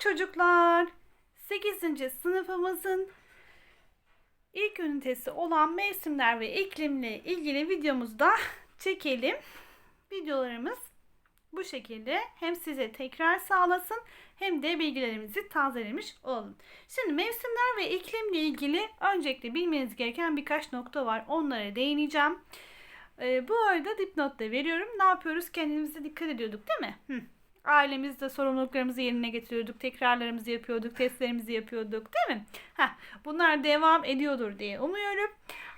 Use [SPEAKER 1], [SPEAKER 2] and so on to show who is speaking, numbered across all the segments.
[SPEAKER 1] çocuklar. 8. sınıfımızın ilk ünitesi olan mevsimler ve iklimle ilgili videomuzda çekelim. Videolarımız bu şekilde hem size tekrar sağlasın hem de bilgilerimizi tazelemiş olalım. Şimdi mevsimler ve iklimle ilgili öncelikle bilmeniz gereken birkaç nokta var. Onlara değineceğim. Ee, bu arada dipnot da veriyorum. Ne yapıyoruz? Kendimize dikkat ediyorduk değil mi? Hı. Ailemizde sorumluluklarımızı yerine getiriyorduk. Tekrarlarımızı yapıyorduk. Testlerimizi yapıyorduk değil mi? Heh, bunlar devam ediyordur diye umuyorum.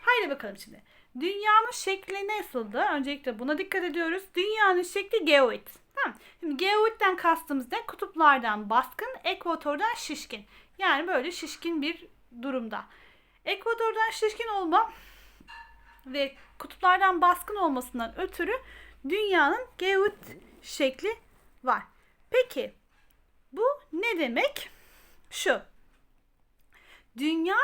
[SPEAKER 1] Haydi bakalım şimdi. Dünyanın şekli nasıldı? Öncelikle buna dikkat ediyoruz. Dünyanın şekli geoid. Tamam. Şimdi geoidden kastımız ne? Kutuplardan baskın, ekvatordan şişkin. Yani böyle şişkin bir durumda. Ekvatordan şişkin olma ve kutuplardan baskın olmasından ötürü dünyanın geoid şekli var. Peki bu ne demek? Şu. Dünya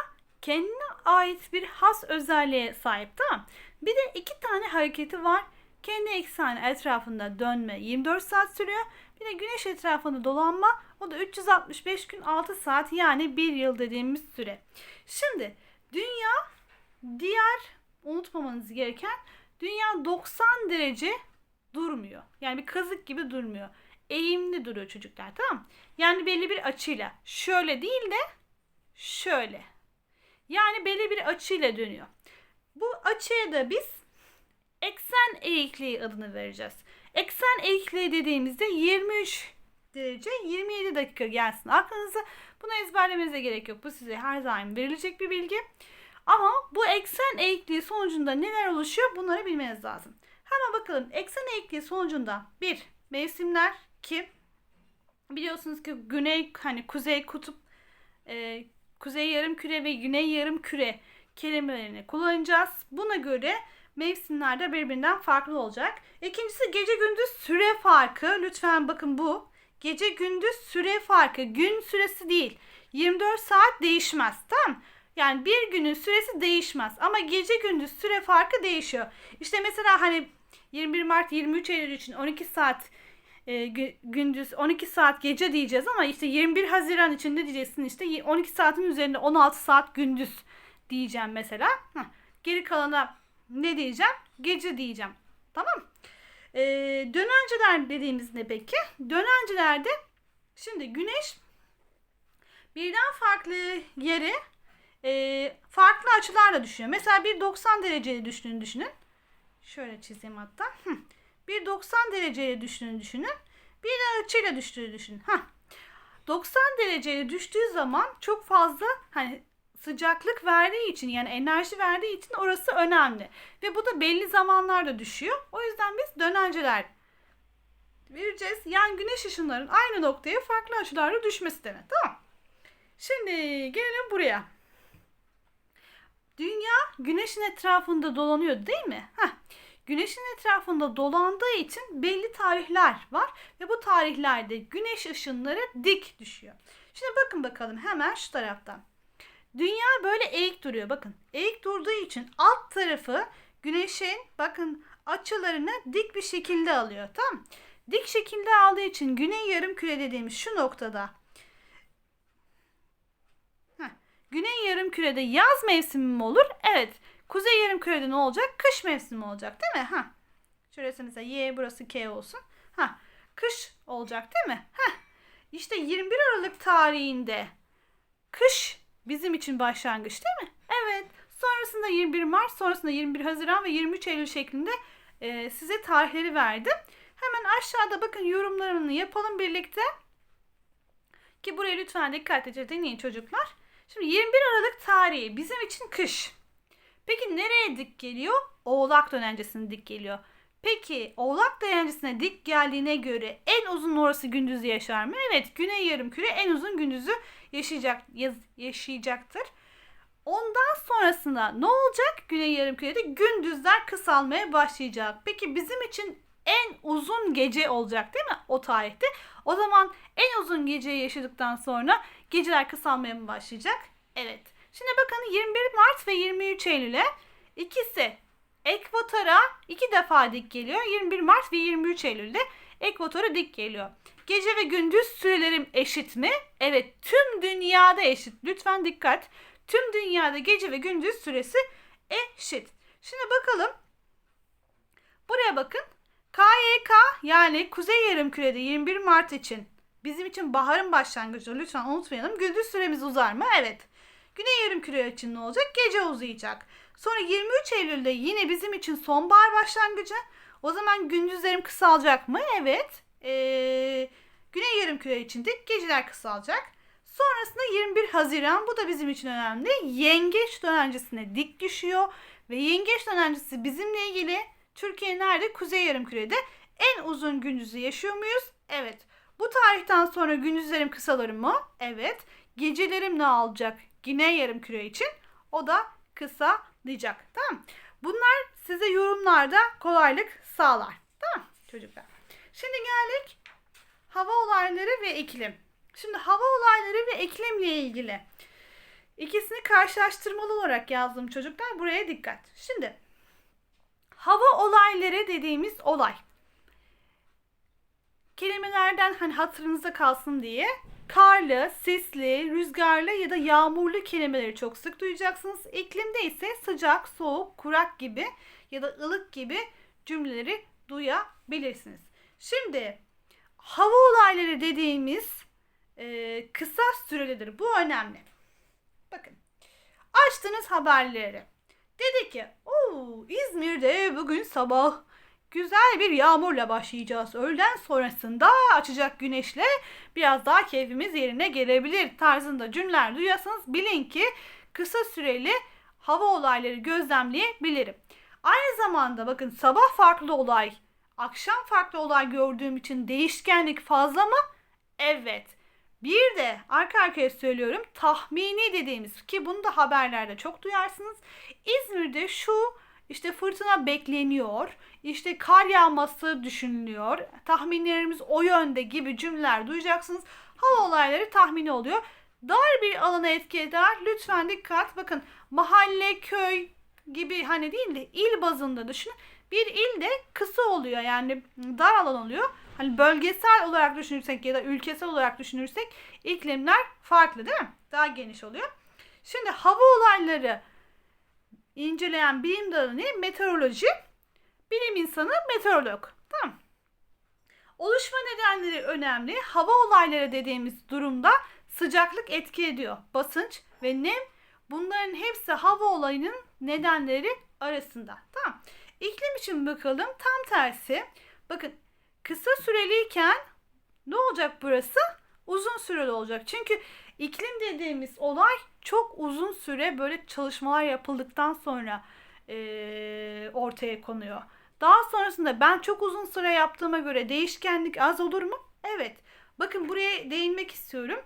[SPEAKER 1] kendine ait bir has özelliğe sahip tamam. Bir de iki tane hareketi var. Kendi ekseni etrafında dönme 24 saat sürüyor. Bir de güneş etrafında dolanma o da 365 gün 6 saat yani 1 yıl dediğimiz süre. Şimdi dünya diğer unutmamanız gereken dünya 90 derece durmuyor. Yani bir kazık gibi durmuyor. Eğimli duruyor çocuklar tamam Yani belli bir açıyla. Şöyle değil de şöyle. Yani belli bir açıyla dönüyor. Bu açıya da biz eksen eğikliği adını vereceğiz. Eksen eğikliği dediğimizde 23 derece 27 dakika gelsin aklınıza. Bunu ezberlemenize gerek yok. Bu size her zaman verilecek bir bilgi. Ama bu eksen eğikliği sonucunda neler oluşuyor bunları bilmeniz lazım. Hemen bakalım eksen eğikliği sonucunda bir mevsimler ki biliyorsunuz ki güney hani kuzey kutup e, kuzey yarım küre ve güney yarım küre kelimelerini kullanacağız. Buna göre mevsimler de birbirinden farklı olacak. İkincisi gece gündüz süre farkı. Lütfen bakın bu. Gece gündüz süre farkı. Gün süresi değil. 24 saat değişmez. Tamam Yani bir günün süresi değişmez. Ama gece gündüz süre farkı değişiyor. İşte mesela hani 21 Mart 23 Eylül için 12 saat e, gündüz 12 saat gece diyeceğiz ama işte 21 Haziran için ne diyeceksin işte 12 saatin üzerinde 16 saat gündüz diyeceğim mesela. Heh. Geri kalana ne diyeceğim? Gece diyeceğim. Tamam. Ee, dönenceler dediğimiz ne peki? Dönencelerde şimdi güneş birden farklı yere e, farklı açılarla düşüyor. Mesela bir 90 dereceli düştüğünü düşünün. Şöyle çizeyim hatta. Hı. Bir 90 dereceye düştüğünü düşünün. Bir de açıyla düştüğünü düşünün. Heh. 90 dereceye düştüğü zaman çok fazla hani sıcaklık verdiği için yani enerji verdiği için orası önemli. Ve bu da belli zamanlarda düşüyor. O yüzden biz dönenceler vereceğiz. Yani güneş ışınlarının aynı noktaya farklı açılarla düşmesi demek. Tamam. Şimdi gelelim buraya. Dünya güneşin etrafında dolanıyor değil mi? Heh. Güneşin etrafında dolandığı için belli tarihler var ve bu tarihlerde güneş ışınları dik düşüyor. Şimdi bakın bakalım hemen şu taraftan. Dünya böyle eğik duruyor. Bakın eğik durduğu için alt tarafı güneşin bakın açılarını dik bir şekilde alıyor. Tamam Dik şekilde aldığı için güney yarım küre dediğimiz şu noktada güney yarım kürede yaz mevsimi mi olur? Evet. Kuzey yarım kürede ne olacak? Kış mevsimi olacak değil mi? Ha. Şurası mesela Y burası K olsun. Ha. Kış olacak değil mi? Ha. İşte 21 Aralık tarihinde kış bizim için başlangıç değil mi? Evet. Sonrasında 21 Mart, sonrasında 21 Haziran ve 23 Eylül şeklinde e, size tarihleri verdim. Hemen aşağıda bakın yorumlarını yapalım birlikte. Ki buraya lütfen dikkatlice dinleyin çocuklar. Şimdi 21 Aralık tarihi bizim için kış. Peki nereye dik geliyor? Oğlak dönencesine dik geliyor. Peki Oğlak dönencesine dik geldiğine göre en uzun orası gündüzü yaşar mı? Evet Güney Yarımküre en uzun gündüzü yaşayacak yaşayacaktır. Ondan sonrasında ne olacak? Güney Yarımküre'de gündüzler kısalmaya başlayacak. Peki bizim için en uzun gece olacak değil mi o tarihte? O zaman en uzun geceyi yaşadıktan sonra geceler kısalmaya mı başlayacak? Evet. Şimdi bakın 21 Mart ve 23 Eylül'e ikisi ekvatora iki defa dik geliyor. 21 Mart ve 23 Eylül'de ekvatora dik geliyor. gece ve gündüz sürelerim eşit mi? Evet, tüm dünyada eşit. Lütfen dikkat. Tüm dünyada gece ve gündüz süresi eşit. Şimdi bakalım. Buraya bakın. KYK yani Kuzey Yarımküre'de 21 Mart için bizim için baharın başlangıcı. Lütfen unutmayalım. Gündüz süremiz uzar mı? Evet. Güney Yarımküre için ne olacak? Gece uzayacak. Sonra 23 Eylül'de yine bizim için sonbahar başlangıcı. O zaman gündüzlerim kısalacak mı? Evet. Ee, Güney Yarımküre için de geceler kısalacak. Sonrasında 21 Haziran bu da bizim için önemli. Yengeç dönencesine dik düşüyor ve yengeç dönencesi bizimle ilgili Türkiye nerede? Kuzey Yarımküre'de en uzun gündüzü yaşıyor muyuz? Evet. Bu tarihten sonra gündüzlerim kısalır mı? Evet. Gecelerim ne olacak? Güney Yarımküre için o da kısalayacak. Tamam. Bunlar size yorumlarda kolaylık sağlar. Tamam çocuklar. Şimdi geldik hava olayları ve iklim. Şimdi hava olayları ve iklimle ilgili ikisini karşılaştırmalı olarak yazdım çocuklar. Buraya dikkat. Şimdi hava olayları dediğimiz olay. Kelimelerden hani hatırınızda kalsın diye karlı, sisli, rüzgarlı ya da yağmurlu kelimeleri çok sık duyacaksınız. İklimde ise sıcak, soğuk, kurak gibi ya da ılık gibi cümleleri duyabilirsiniz. Şimdi hava olayları dediğimiz e, kısa sürelidir. Bu önemli. Bakın. Açtınız haberleri. Dedi ki, Oo, İzmir'de bugün sabah güzel bir yağmurla başlayacağız. Öğleden sonrasında açacak güneşle biraz daha keyfimiz yerine gelebilir tarzında cümleler duyuyorsanız bilin ki kısa süreli hava olayları gözlemleyebilirim. Aynı zamanda bakın sabah farklı olay, akşam farklı olay gördüğüm için değişkenlik fazla mı? Evet. Bir de arka arkaya söylüyorum tahmini dediğimiz ki bunu da haberlerde çok duyarsınız. İzmir'de şu işte fırtına bekleniyor, işte kar yağması düşünülüyor, tahminlerimiz o yönde gibi cümleler duyacaksınız. Hava olayları tahmini oluyor. Dar bir alana etki eder. Lütfen dikkat. Bakın mahalle, köy gibi hani değil de il bazında düşünün. Bir il de kısa oluyor yani dar alan oluyor. Hani bölgesel olarak düşünürsek ya da ülkesel olarak düşünürsek iklimler farklı değil mi? Daha geniş oluyor. Şimdi hava olayları inceleyen bilim dalı ne? Meteoroloji. Bilim insanı meteorolog. Tamam. Oluşma nedenleri önemli. Hava olayları dediğimiz durumda sıcaklık etki ediyor. Basınç ve nem bunların hepsi hava olayının nedenleri arasında. Tamam. İklim için bakalım tam tersi. Bakın kısa süreliyken ne olacak burası? Uzun süreli olacak. Çünkü iklim dediğimiz olay çok uzun süre böyle çalışmalar yapıldıktan sonra e, ortaya konuyor. Daha sonrasında ben çok uzun süre yaptığıma göre değişkenlik az olur mu? Evet. Bakın buraya değinmek istiyorum.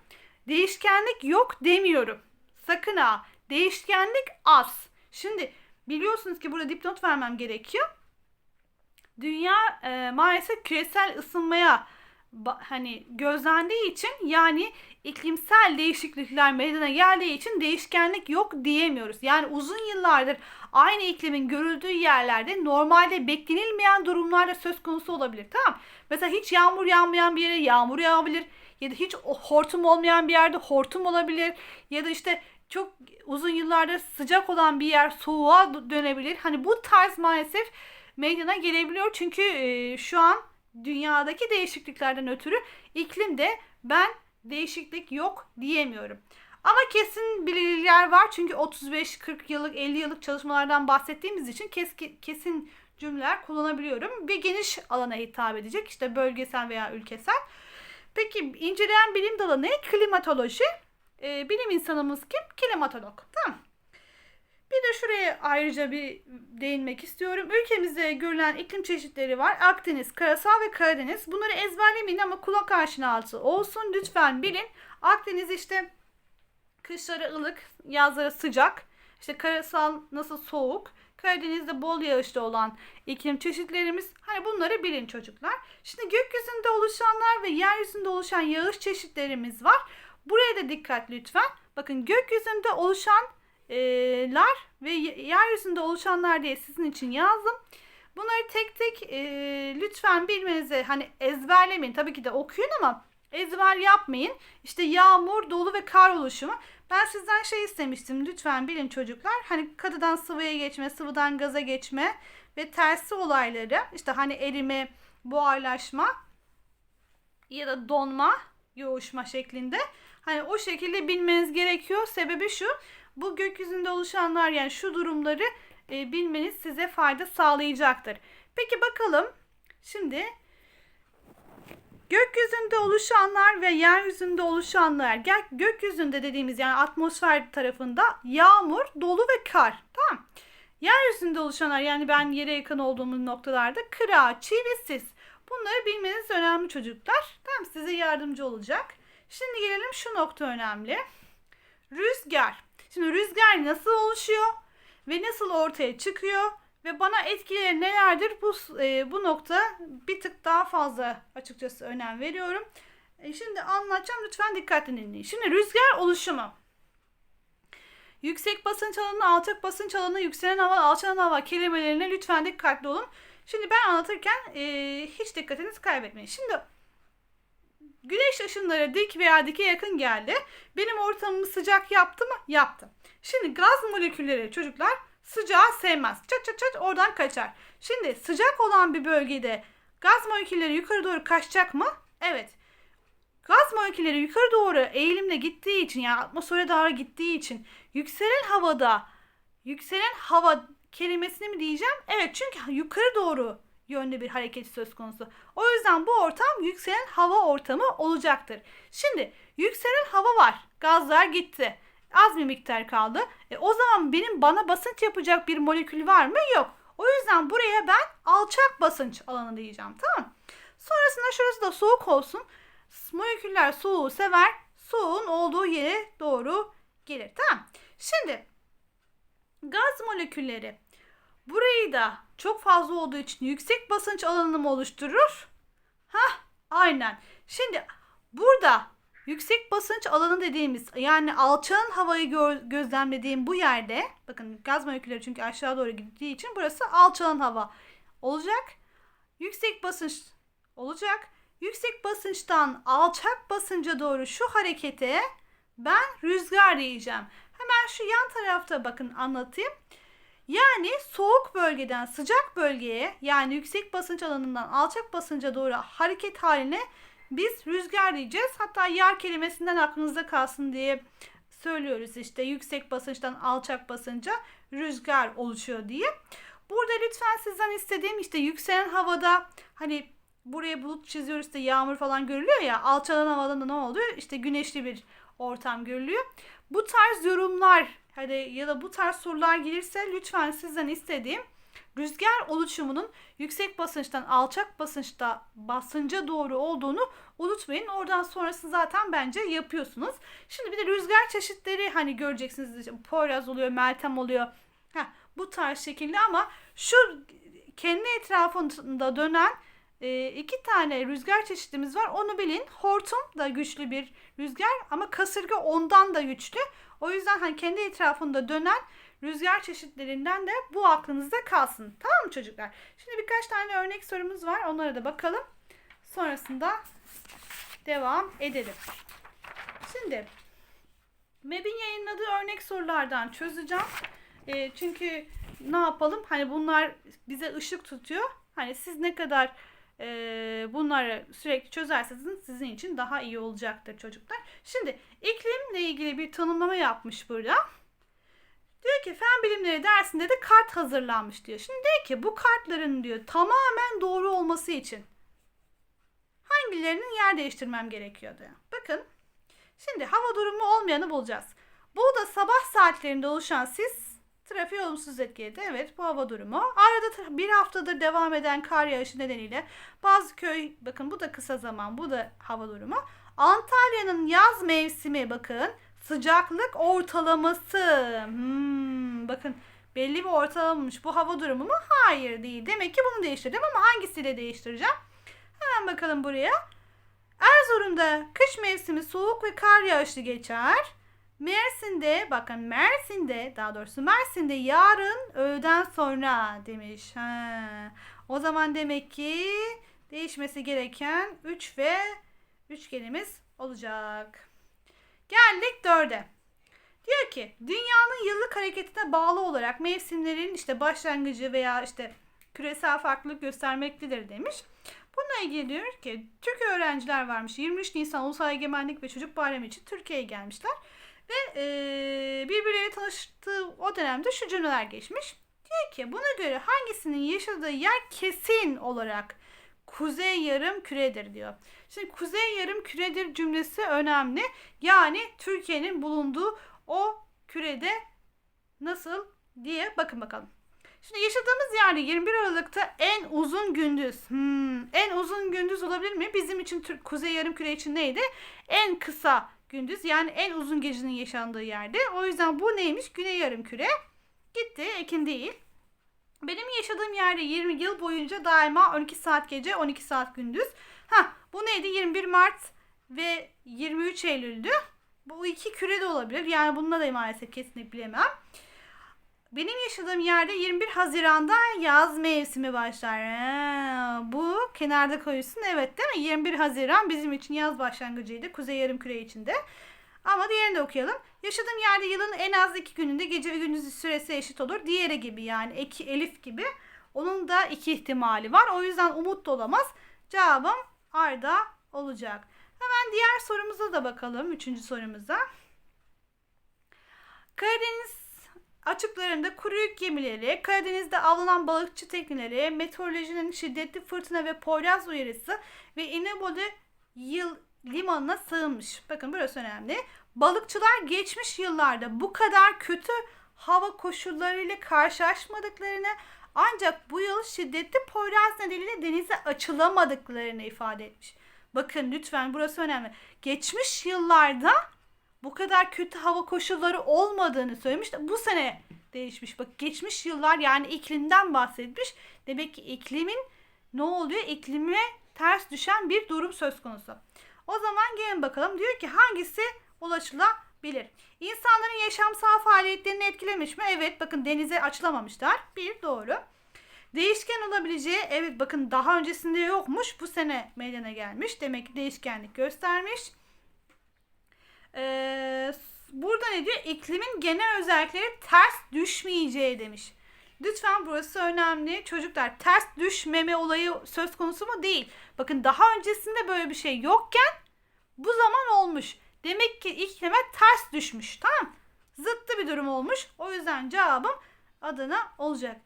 [SPEAKER 1] Değişkenlik yok demiyorum. Sakın ha. Değişkenlik az. Şimdi biliyorsunuz ki burada dipnot vermem gerekiyor. Dünya e, maalesef küresel ısınmaya hani gözlendiği için yani iklimsel değişiklikler meydana geldiği için değişkenlik yok diyemiyoruz. Yani uzun yıllardır aynı iklimin görüldüğü yerlerde normalde beklenilmeyen durumlarda söz konusu olabilir. Tamam. Mesela hiç yağmur yağmayan bir yere yağmur yağabilir ya da hiç hortum olmayan bir yerde hortum olabilir ya da işte çok uzun yıllardır sıcak olan bir yer soğuğa dönebilir. Hani bu tarz maalesef meydana gelebiliyor. Çünkü e, şu an dünyadaki değişikliklerden ötürü iklimde ben değişiklik yok diyemiyorum. Ama kesin bilgiler var çünkü 35-40 yıllık 50 yıllık çalışmalardan bahsettiğimiz için kesin, cümleler kullanabiliyorum. Bir geniş alana hitap edecek işte bölgesel veya ülkesel. Peki inceleyen bilim dalı ne? Klimatoloji. Ee, bilim insanımız kim? Klimatolog. Tamam. Bir de şuraya ayrıca bir değinmek istiyorum. Ülkemizde görülen iklim çeşitleri var. Akdeniz, karasal ve Karadeniz. Bunları ezberlemeyin ama kulak aşinası olsun. Lütfen bilin. Akdeniz işte kışları ılık, yazları sıcak. İşte karasal nasıl soğuk. Karadeniz'de bol yağışlı olan iklim çeşitlerimiz. Hani bunları bilin çocuklar. Şimdi gökyüzünde oluşanlar ve yeryüzünde oluşan yağış çeşitlerimiz var. Buraya da dikkat lütfen. Bakın gökyüzünde oluşan lar ve yeryüzünde oluşanlar diye sizin için yazdım. Bunları tek tek e, lütfen bilmenize hani ezberlemeyin. Tabii ki de okuyun ama ezber yapmayın. İşte yağmur, dolu ve kar oluşumu. Ben sizden şey istemiştim. Lütfen bilin çocuklar. Hani katıdan sıvıya geçme, sıvıdan gaza geçme ve tersi olayları. işte hani erime, buharlaşma ya da donma, yoğuşma şeklinde. Hani o şekilde bilmeniz gerekiyor. Sebebi şu. Bu gökyüzünde oluşanlar yani şu durumları e, bilmeniz size fayda sağlayacaktır. Peki bakalım. Şimdi gökyüzünde oluşanlar ve yeryüzünde oluşanlar. Gel gökyüzünde dediğimiz yani atmosfer tarafında yağmur, dolu ve kar. Tamam. Yeryüzünde oluşanlar yani ben yere yakın olduğumuz noktalarda kıra, çiğ ve sis. Bunları bilmeniz önemli çocuklar. Tamam size yardımcı olacak. Şimdi gelelim şu nokta önemli. Rüzgar. Şimdi rüzgar nasıl oluşuyor ve nasıl ortaya çıkıyor ve bana etkileri nelerdir? Bu e, bu nokta bir tık daha fazla açıkçası önem veriyorum. E, şimdi anlatacağım lütfen dikkatli dinleyin. Şimdi rüzgar oluşumu. Yüksek basınç alanı, alçak basınç alanı, yükselen hava, alçalan hava kelimelerine lütfen dikkatli olun. Şimdi ben anlatırken e, hiç dikkatinizi kaybetmeyin. Şimdi güneş ışınları dik veya dike yakın geldi. Benim ortamımı sıcak yaptı mı? Yaptı. Şimdi gaz molekülleri çocuklar sıcağı sevmez. Çat çat çat oradan kaçar. Şimdi sıcak olan bir bölgede gaz molekülleri yukarı doğru kaçacak mı? Evet. Gaz molekülleri yukarı doğru eğilimle gittiği için yani atmosfere doğru gittiği için yükselen havada yükselen hava kelimesini mi diyeceğim? Evet çünkü yukarı doğru yönde bir hareket söz konusu. O yüzden bu ortam yükselen hava ortamı olacaktır. Şimdi yükselen hava var. Gazlar gitti. Az bir miktar kaldı. E, o zaman benim bana basınç yapacak bir molekül var mı? Yok. O yüzden buraya ben alçak basınç alanı diyeceğim. Tamam Sonrasında şurası da soğuk olsun. Moleküller soğuğu sever. Soğuğun olduğu yere doğru gelir. Tamam. Şimdi gaz molekülleri burayı da çok fazla olduğu için yüksek basınç alanını oluşturur? Hah aynen. Şimdi burada yüksek basınç alanı dediğimiz yani alçağın havayı gö- gözlemlediğim bu yerde bakın gaz molekülleri çünkü aşağı doğru gittiği için burası alçalan hava olacak. Yüksek basınç olacak. Yüksek basınçtan alçak basınca doğru şu harekete ben rüzgar diyeceğim. Hemen şu yan tarafta bakın anlatayım. Yani soğuk bölgeden sıcak bölgeye yani yüksek basınç alanından alçak basınca doğru hareket haline biz rüzgar diyeceğiz. Hatta yer kelimesinden aklınızda kalsın diye söylüyoruz işte yüksek basınçtan alçak basınca rüzgar oluşuyor diye. Burada lütfen sizden istediğim işte yükselen havada hani buraya bulut çiziyoruz da yağmur falan görülüyor ya alçalan havada da ne oluyor? İşte güneşli bir ortam görülüyor. Bu tarz yorumlar hani ya da bu tarz sorular gelirse lütfen sizden istediğim rüzgar oluşumunun yüksek basınçtan alçak basınçta basınca doğru olduğunu unutmayın. Oradan sonrası zaten bence yapıyorsunuz. Şimdi bir de rüzgar çeşitleri hani göreceksiniz. Poyraz oluyor, Meltem oluyor. Heh, bu tarz şekilde ama şu kendi etrafında dönen e, iki tane rüzgar çeşitimiz var. Onu bilin. Hortum da güçlü bir rüzgar ama kasırga ondan da güçlü. O yüzden hani kendi etrafında dönen rüzgar çeşitlerinden de bu aklınızda kalsın. Tamam mı çocuklar? Şimdi birkaç tane örnek sorumuz var. Onlara da bakalım. Sonrasında devam edelim. Şimdi MEB'in yayınladığı örnek sorulardan çözeceğim. E, çünkü ne yapalım? Hani bunlar bize ışık tutuyor. Hani siz ne kadar bunları sürekli çözerseniz sizin için daha iyi olacaktır çocuklar. Şimdi iklimle ilgili bir tanımlama yapmış burada. Diyor ki fen bilimleri dersinde de kart hazırlanmış diyor. Şimdi diyor ki bu kartların diyor tamamen doğru olması için hangilerinin yer değiştirmem gerekiyor diyor. Bakın şimdi hava durumu olmayanı bulacağız. Bu da sabah saatlerinde oluşan sis trafiği olumsuz etkiledi. Evet bu hava durumu. Arada bir haftadır devam eden kar yağışı nedeniyle bazı köy bakın bu da kısa zaman bu da hava durumu. Antalya'nın yaz mevsimi bakın sıcaklık ortalaması. Hmm, bakın belli bir ortalamamış. Bu hava durumu mu? Hayır değil. Demek ki bunu değiştirdim ama hangisiyle değiştireceğim? Hemen bakalım buraya. Erzurum'da kış mevsimi soğuk ve kar yağışlı geçer. Mersin'de bakın Mersin'de daha doğrusu Mersin'de yarın öğleden sonra demiş. Ha. O zaman demek ki değişmesi gereken 3 ve üçgenimiz olacak. Geldik 4'e. Diyor ki dünyanın yıllık hareketine bağlı olarak mevsimlerin işte başlangıcı veya işte küresel farklılık göstermektedir demiş. Bununla ilgili diyor ki Türk öğrenciler varmış 23 Nisan Ulusal Egemenlik ve Çocuk Bayramı için Türkiye'ye gelmişler. Ve e, birbirleriyle tanıştığı o dönemde şu cümleler geçmiş. Diyor ki buna göre hangisinin yaşadığı yer kesin olarak kuzey yarım küredir diyor. Şimdi kuzey yarım küredir cümlesi önemli. Yani Türkiye'nin bulunduğu o kürede nasıl diye bakın bakalım. Şimdi yaşadığımız yerde 21 Aralık'ta en uzun gündüz. Hmm, en uzun gündüz olabilir mi? Bizim için Türk Kuzey Yarımküre için neydi? En kısa gündüz yani en uzun gecenin yaşandığı yerde. O yüzden bu neymiş? Güney Yarımküre. Gitti. Ekin değil. Benim yaşadığım yerde 20 yıl boyunca daima 12 saat gece 12 saat gündüz. Ha bu neydi? 21 Mart ve 23 Eylül'dü. Bu iki küre de olabilir. Yani bununla da maalesef kesinlikle bilemem. Benim yaşadığım yerde 21 Haziran'da yaz mevsimi başlar. Ha, bu kenarda koyuyorsun. Evet değil mi? 21 Haziran bizim için yaz başlangıcıydı. Kuzey Yarımküre için de. Ama diğerini de okuyalım. Yaşadığım yerde yılın en az iki gününde gece ve gündüz süresi eşit olur. Diğeri gibi yani Eki, Elif gibi. Onun da iki ihtimali var. O yüzden umut da olamaz. Cevabım Arda olacak. Hemen diğer sorumuza da bakalım. Üçüncü sorumuza. Karadeniz açıklarında kuru yük gemileri, Karadeniz'de avlanan balıkçı tekneleri, meteorolojinin şiddetli fırtına ve poyraz uyarısı ve İnebolu yıl limanına sığınmış. Bakın burası önemli. Balıkçılar geçmiş yıllarda bu kadar kötü hava koşullarıyla karşılaşmadıklarını ancak bu yıl şiddetli poyraz nedeniyle denize açılamadıklarını ifade etmiş. Bakın lütfen burası önemli. Geçmiş yıllarda bu kadar kötü hava koşulları olmadığını söylemiş bu sene değişmiş. Bak geçmiş yıllar yani iklimden bahsetmiş. Demek ki iklimin ne oluyor? İklime ters düşen bir durum söz konusu. O zaman gelin bakalım. Diyor ki hangisi ulaşılabilir? İnsanların yaşamsal faaliyetlerini etkilemiş mi? Evet bakın denize açılamamışlar. Bir doğru. Değişken olabileceği evet bakın daha öncesinde yokmuş. Bu sene meydana gelmiş. Demek ki değişkenlik göstermiş. Ee, burada ne diyor? İklimin genel özellikleri ters düşmeyeceği demiş. Lütfen burası önemli. Çocuklar ters düşmeme olayı söz konusu mu? Değil. Bakın daha öncesinde böyle bir şey yokken bu zaman olmuş. Demek ki iklime ters düşmüş. Tamam Zıttı bir durum olmuş. O yüzden cevabım Adana olacak.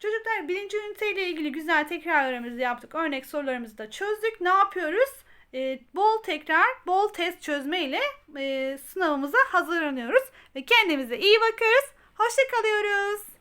[SPEAKER 1] Çocuklar birinci üniteyle ilgili güzel tekrarlarımızı yaptık. Örnek sorularımızı da çözdük. Ne yapıyoruz? Ee, bol tekrar, bol test çözme ile e, sınavımıza hazırlanıyoruz. Ve kendimize iyi bakıyoruz. Hoşça kalıyoruz.